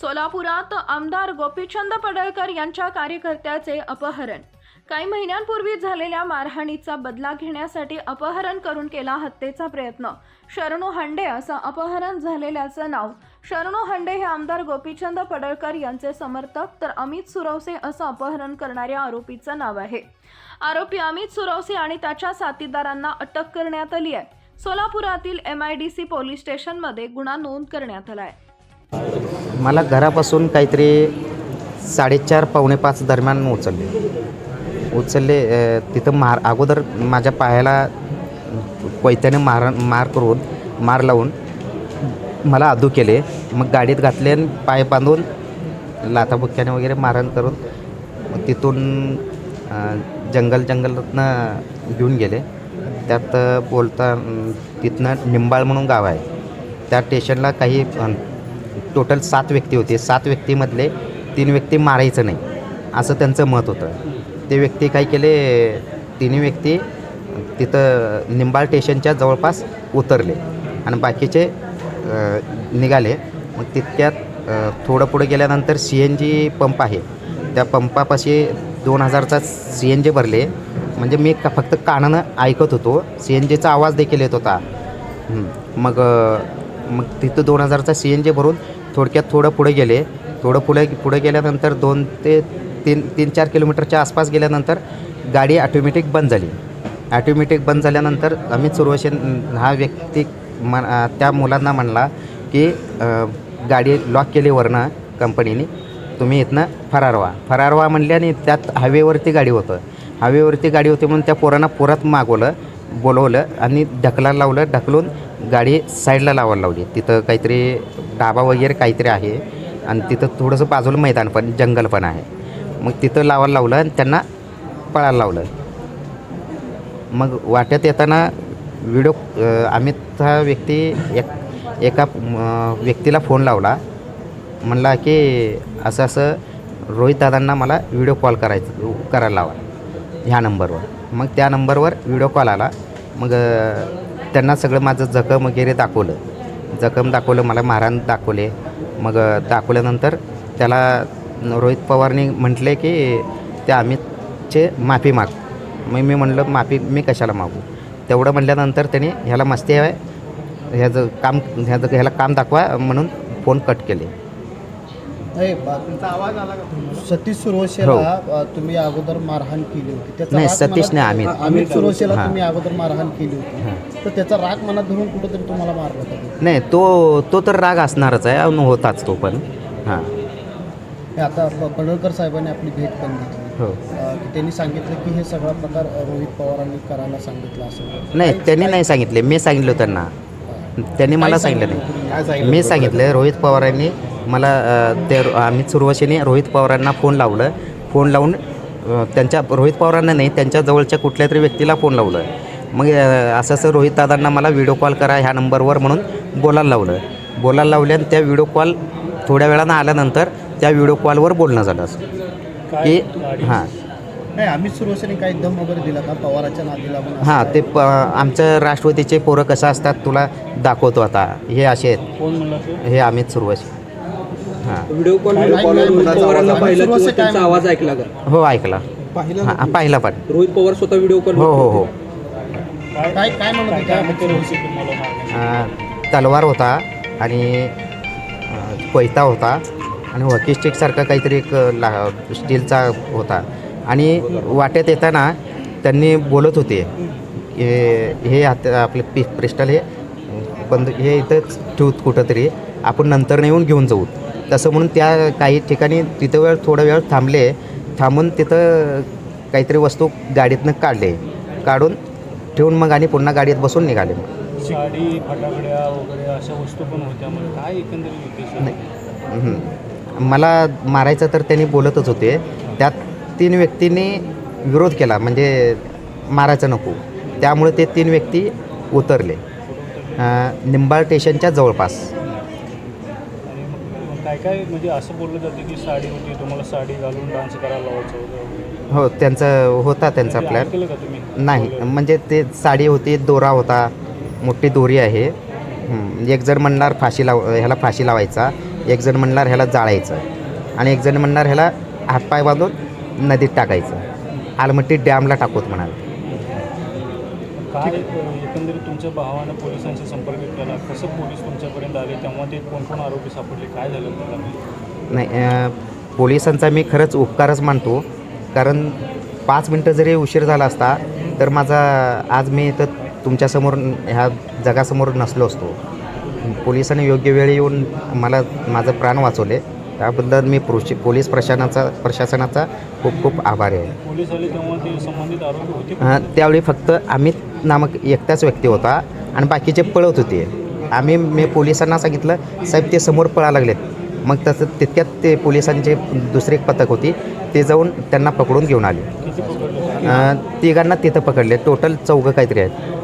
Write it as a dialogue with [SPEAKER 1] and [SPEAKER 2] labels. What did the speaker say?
[SPEAKER 1] सोलापुरात आमदार गोपीचंद पडळकर यांच्या कार्यकर्त्याचे अपहरण. काही महिन्यांपूर्वी झालेल्या मारहाणीचा बदला घेण्यासाठी अपहरण करून केला हत्येचा प्रयत्न. शरणू हंडे असं अपहरण झालेल्याचं नाव. शरणू हंडे हे आमदार गोपीचंद पडळकर यांचे समर्थक तर अमित सुरवसे असं अपहरण करणाऱ्या आरोपीचं नाव आहे. आरोपी अमित सुरवसे आणि त्याच्या साथीदारांना अटक करण्यात आली आहे. सोलापुरातील M I D C police स्टेशनमध्ये गुन्हा नोंद करण्यात आला आहे.
[SPEAKER 2] मला घरापासून काहीतरी साडेचार पावणे पाच दरम्यान उचलले. उचलले तिथं मार अगोदर माझ्या पायाला कोयत्याने मार मार करून मार लावून मला आदू केले. मग गाडीत घातले आणि पाय बांधून लाथाबुक्क्याने वगैरे मारण करून तिथून जंगल जंगलातनं घेऊन गेले. त्यात बोलता तिथनं निंबाळ म्हणून गाव आहे. त्या स्टेशनला काही टोटल सात व्यक्ती होते. सात व्यक्तीमधले तीन व्यक्ती मारायचं नाही. असं त्यांचं मत होतं. ते व्यक्ती काय केले? तिन्ही व्यक्ती तिथं निंबाळ स्टेशनच्या जवळपास उतरले आणि बाकीचे निघाले. मग तितक्यात थोडं पुढे गेल्यानंतर सी एन जी पंप आहे. त्या पंपापाशी दोन हजारचा सी एन जी भरले. म्हणजे मी का फक्त कानानं ऐकत होतो. सी एन जीचा आवाज देखील येत होता. मग मग तिथं दोन हजारचा सी एन जी भरून थोडक्यात थोडं पुढे गेले. थोडं पुढे पुढे गेल्यानंतर दोन ते तीन तीन चार किलोमीटरच्या आसपास गेल्यानंतर गाडी ॲटोमॅटिक बंद झाली. ॲटोमॅटिक बंद झाल्यानंतर अमित सुरवशे हा व्यक्ती मन त्या मुलांना म्हणला की गाडी लॉक केली वरनं कंपनीने. तुम्ही इथनं फरार व्हा. फरार व्हा म्हणल्याने आणि त्यात हायवेवरती गाडी होतं. हायवेवरती गाडी होती म्हणून त्या पोरांना पुरात मागवलं बोलवलं आणि ढकलायला लावलं. ढकलून गाडी साईडला लावायला लावली. तिथं काहीतरी डाबा वगैरे काहीतरी आहे. आणि तिथं थोडंसं बाजूला मैदान पण जंगल पण आहे. मग तिथं लावायला लावलं आणि त्यांना पळायला लावलं. मग वाट्यात येताना व्हिडिओ अमित हा व्यक्ती एक एका व्यक्तीला फोन लावला. म्हणला की असं असं रोहित दादांना मला व्हिडिओ कॉल करायचं करायला लावा ह्या नंबरवर मग त्या नंबरवर व्हिडिओ कॉल आला. मग त्यांना सगळं माझं जखम वगैरे दाखवलं. जखम दाखवलं मला मारहाण दाखवले. मग दाखवल्यानंतर त्याला रोहित पवारने म्हटले की त्या अमितचे माफी माग. मग मी म्हणलं माफी मी कशाला मागू? तेवढं म्हटल्यानंतर त्याने ह्याला मस्ती आहे ह्याचं काम ह्याचं ह्याला काम दाखवा म्हणून फोन कट केले.
[SPEAKER 3] सतीश सुरवशेला अ, तुम्ही अगोदर मारहाण केली होती.
[SPEAKER 2] नाही, सतीश नाही, अमित.
[SPEAKER 3] हा, अमित सुरवशेला
[SPEAKER 2] हां.
[SPEAKER 3] तुम्ही अगोदर मारहाण केली होती. तर त्याचा राग मनात धरून कुठंतरी तुम्हाला मारलं होतं
[SPEAKER 2] नाही तो तो तर राग असणारच आहे. अन होताच तो पण. हां.
[SPEAKER 3] हे आता प- पडळकर साहेबांनी आपली भेट पण घेतली.
[SPEAKER 2] हो.
[SPEAKER 3] अ, की त्यांनी सांगितलं की हे सगळा प्रकार अ, रोहित पवारांनी करायला सांगितलं असं.
[SPEAKER 2] नाही त्यांनी नाही सांगितले. मी सांगितलं त्यांना. त्यांनी मला सांगितलं नाही. मी सांगितलं रोहित पवारांनी मला अ, ते अमित सुरवशीने रोहित पवारांना फोन लावलं. फोन लावून अ, त्यांच्या रोहित पवारांना नाही त्यांच्या जवळच्या कुठल्या तरी व्यक्तीला फोन लावलं. मग असं असं रोहित दादांना मला व्हिडिओ कॉल करा ह्या नंबरवर म्हणून बोलायला लावलं. बोलायला लावले आणि त्या व्हिडिओ कॉल थोड्या वेळानं आल्यानंतर त्या व्हिडिओ कॉलवर बोलणं झालं असं. की हां.
[SPEAKER 3] नाही अमित सुरवशेने काही दम वगैरे दिला का? पवाराच्या नादीला
[SPEAKER 2] हां? ते प आमचं राष्ट्रवादीचे पोरं कसं असतात तुला दाखवतो आता. हे असे आहेत.
[SPEAKER 4] कोण म्हणला तो
[SPEAKER 2] हे अमित सुरवशी हां.
[SPEAKER 5] व्हिडिओ कॉल पवारांना पाहिलं
[SPEAKER 3] सुरुवात
[SPEAKER 5] किंवा
[SPEAKER 3] काय
[SPEAKER 5] त्यांचा आवाज ऐकला का?
[SPEAKER 2] हो ऐकला. हां पाहिला पण
[SPEAKER 5] रोहित पवार स्वतः व्हिडिओ कॉल
[SPEAKER 2] हो हो हो.
[SPEAKER 3] काय काय म्हणत होते?
[SPEAKER 2] अं, तलवार होता आणि अं, कोयता होता आणि हॉकी स्टिकसारखा काहीतरी एक ला स्टीलचा होता. आणि वाट्यात येताना त्यांनी बोलत होते हे हे हात आपले पि पिस्टल हे बंद हे इथंच ठेवू कुठंतरी आपण नंतर येऊन घेऊन जाऊ. तसं म्हणून त्या काही ठिकाणी तिथं वेळ थोडा वेळ थांबले थांबून तिथं काहीतरी वस्तू गाडीतनं काढले. काढून ठेवून मग आणि पुन्हा गाडीत बसून निघाले
[SPEAKER 4] साडी फटाकड्या वगैरे अशा वस्तू पण होत्या. मग काय एकंदरीत उद्देश होता?
[SPEAKER 2] हम्म. मला मारायचं तर त्यांनी बोलतच होते. त्यात तीन व्यक्तींनी विरोध केला. म्हणजे मारायचं नको. त्यामुळे ते तीन व्यक्ती उतरले. अं, निंबाळ स्टेशनच्या जवळपास.
[SPEAKER 4] मग मग काय काय म्हणजे असं बोललं जातं की साडी होती तुम्हाला साडी घालून डान्स करायला लावायचं
[SPEAKER 2] हो त्यांचं होता त्यांचा
[SPEAKER 4] म्हणजे
[SPEAKER 2] प्लॅन
[SPEAKER 4] ऐकलं का तुम्ही?
[SPEAKER 2] नाही म्हणजे ते साडी होती दोरा होता मोठी दोरी आहे. एक जण म्हणणार फाशी लाव ह्याला फाशी लावायचा एक जण म्हणणार ह्याला जाळायचं आणि एक जण म्हणणार ह्याला हातपाय बांधून नदीत टाकायचं. आलमट्टी डॅमला टाकूत म्हणाल.
[SPEAKER 4] काय एकंदरीत तुमच्या भावानं पोलिसांशी संपर्क केला? कसं पोलीस तुमच्यापर्यंत आले? तेव्हा ते कोण कोण आरोपी सापडले? काय झालं त्याला?
[SPEAKER 2] नाही पोलिसांचा मी खरंच उपकारच मानतो. कारण पाच मिनटं जरी उशीर झाला असता तर माझा आज मी तर तुमच्यासमोर ह्या जगासमोर नसलो असतो. पोलिसांनी योग्य वेळी येऊन मला माझं प्राण वाचवले. त्याबद्दल मी पोलीस पोलीस प्रशासनाचा प्रशासनाचा खूप खूप आभारी आहे. त्यावेळी फक्त अमित नामक एकटाच व्यक्ती होता आणि बाकीचे पळत होते. आम्ही मी पोलिसांना सांगितलं साहेब ते समोर पळा लागलेत. मग तसं तितक्यात ते पोलिसांचे दुसरे एक पथक होती ते जाऊन त्यांना पकडून घेऊन आले. तिघांना तिथं पकडले. टोटल चौघं काहीतरी आहेत.